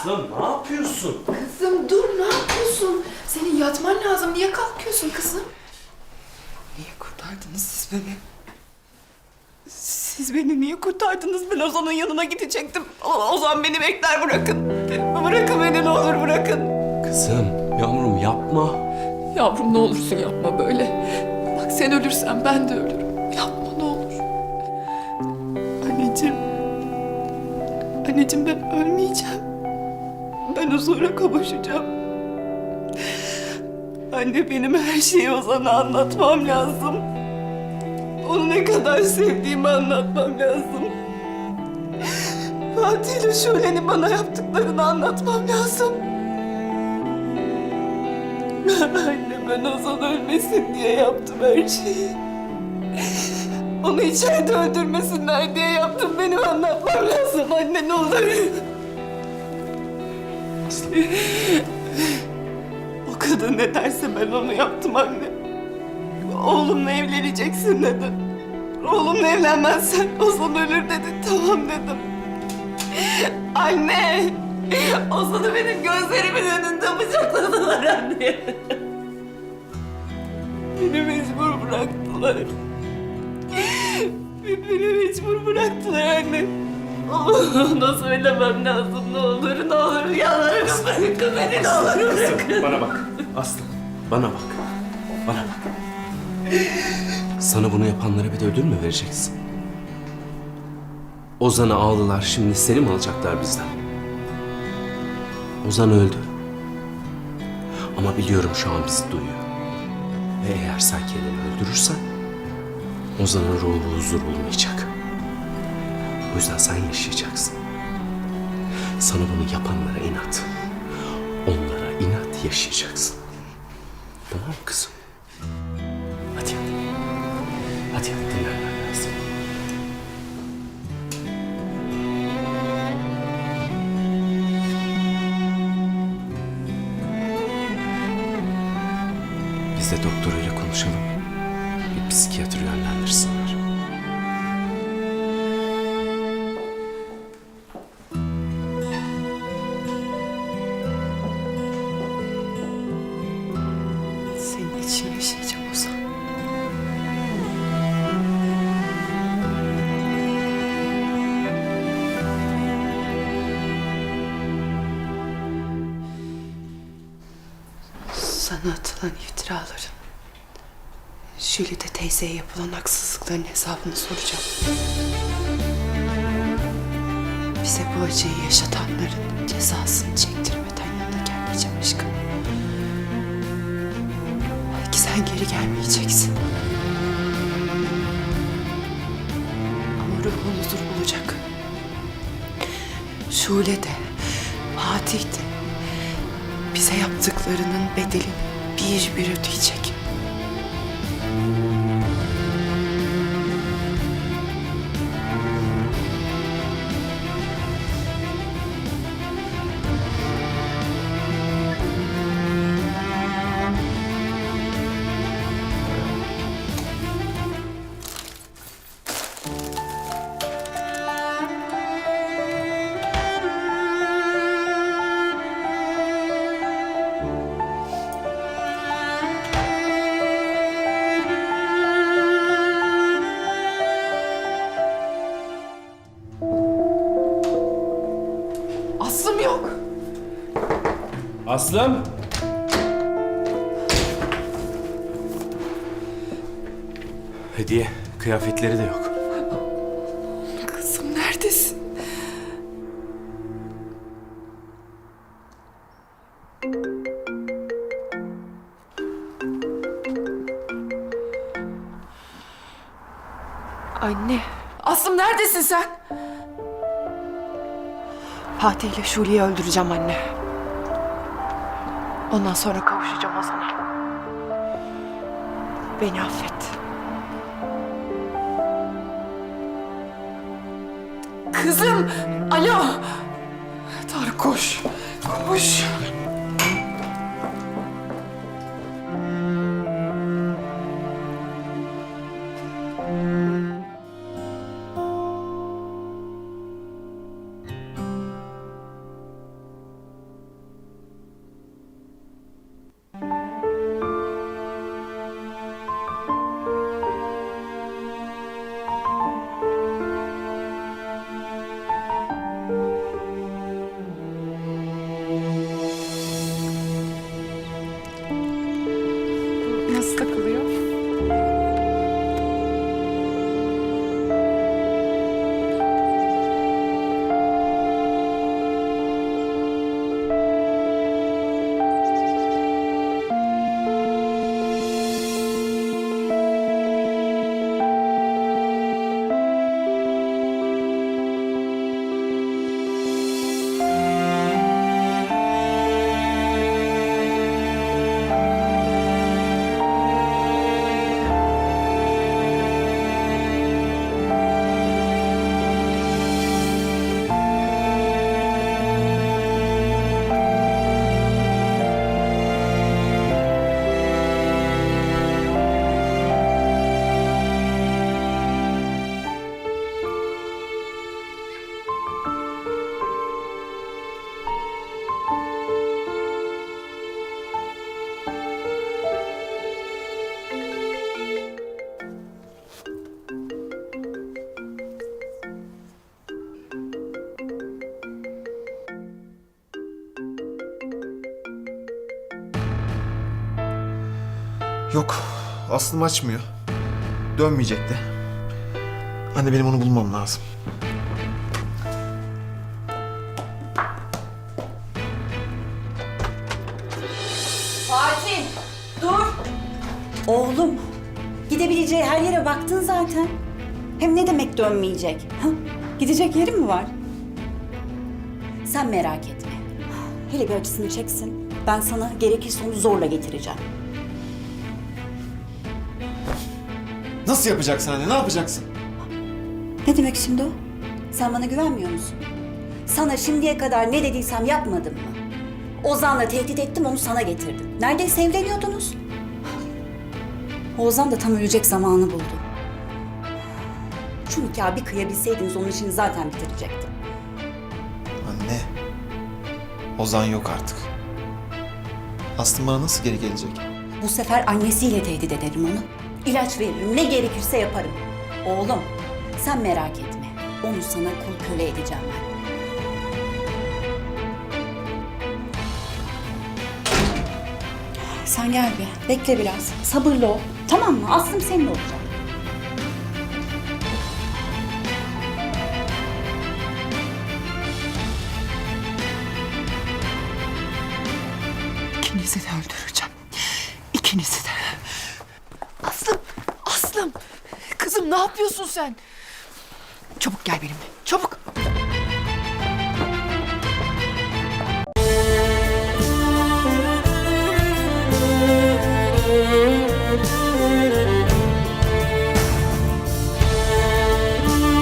Aslım ne yapıyorsun? Kızım dur ne yapıyorsun? Senin yatman lazım. Niye kalkıyorsun kızım? Niye kurtardınız siz beni? Siz beni niye kurtardınız? Ben Ozan'ın yanına gidecektim. O- Ozan beni bekler bırakın. Bırakın beni ne olur bırakın. Kızım, yavrum yapma. Yavrum ne olursun yapma böyle. Bak sen ölürsen ben de ölürüm. Yapma ne olur. Anneciğim. Anneciğim ben ölmeyeceğim. Ben huzura kavuşacağım. Anne benim her şeyi Ozan'a anlatmam lazım. Onu ne kadar sevdiğimi anlatmam lazım. Fatih ile Şule'nin bana yaptıklarını anlatmam lazım. Anne ben Ozan ölmesin diye yaptım her şeyi. Onu içeride öldürmesinler diye yaptım. Benim anlatmam lazım anne ne olur. O kadın ne derse ben onu yaptım anne. Oğlumla evleneceksin dedi. Oğlumla evlenmezsen Ozan ölür dedi. Tamam dedim. Anne! Ozan'ı benim gözlerimin önünde bıçakladılar anne. Beni mecbur bıraktılar. Beni mecbur bıraktılar anne. Ona söylemem lazım ne olur ne olur yalvarırım bırakın beni ne olur bırakın. Bana bak. Aslı, bana bak. Bana bak. Sana bunu yapanlara bir de ödül mü vereceksin? Ozan'ı aldılar, şimdi seni mi alacaklar bizden? Ozan öldü. Ama biliyorum şu an bizi duyuyor. Ve eğer sen kendini öldürürsen Ozan'ın ruhu huzur bulmayacak. O yüzden sen yaşayacaksın. Sana bunu yapanlara inat. Onlara inat yaşayacaksın. Tamam mı kızım? Hadi yat. Hadi yat dinlenmen. Biz de doktoruyla konuşalım. Bir psikiyatr yönlendirsinler. Sana atılan iftiraların, Jülide teyzeye yapılan haksızlıkların hesabını soracağım. Bize bu acıyı yaşatanların cezasını çektirmeden yanına gelmeyeceğim aşkım. Belki sen geri gelmeyeceksin. Ama ruhun huzur bulacak. Şule de, Fatih de bize yaptıklarının bedelini bir ödeyecek. Yok. Aslım! Hediye, kıyafetleri de yok. Kızım neredesin? Anne, Aslım neredesin sen? Fatih ile Şule'yi öldüreceğim anne. Ondan sonra kavuşacağım Ozan'a. Beni affet. Kızım. Alo. Tarık koş. Koş. Yok. Aslım açmıyor. Dönmeyecek de. Anne benim onu bulmam lazım. Fatih dur. Oğlum gidebileceği her yere baktın zaten. Hem ne demek dönmeyecek? Ha? Gidecek yeri mi var? Sen merak etme. Hele bir acısını çeksin. Ben sana gerekirse onu zorla getireceğim. Nasıl yapacaksın anne? Ne yapacaksın? Ne demek şimdi o? Sen bana güvenmiyor musun? Sana şimdiye kadar ne dediysem yapmadın mı? Ozan'la tehdit ettim onu sana getirdim. Neredeyse evleniyordunuz. Ozan da tam ölecek zamanı buldu. Şu nikahı bir kıyabilseydiniz onun işini zaten bitirecektim. Anne. Ozan yok artık. Aslım bana nasıl geri gelecek? Bu sefer annesiyle tehdit ederim onu. İlaç veririm, ne gerekirse yaparım. Oğlum, sen merak etme. Onu sana kul köle edeceğim ben. Sen gel bir, bekle biraz. Sabırlı ol. Tamam mı? Aslım senin olacak. İkinizi de öldüreceğim. İkinizi de. Aslım, Aslım. Kızım ne yapıyorsun sen? Çabuk gel benimle. Çabuk.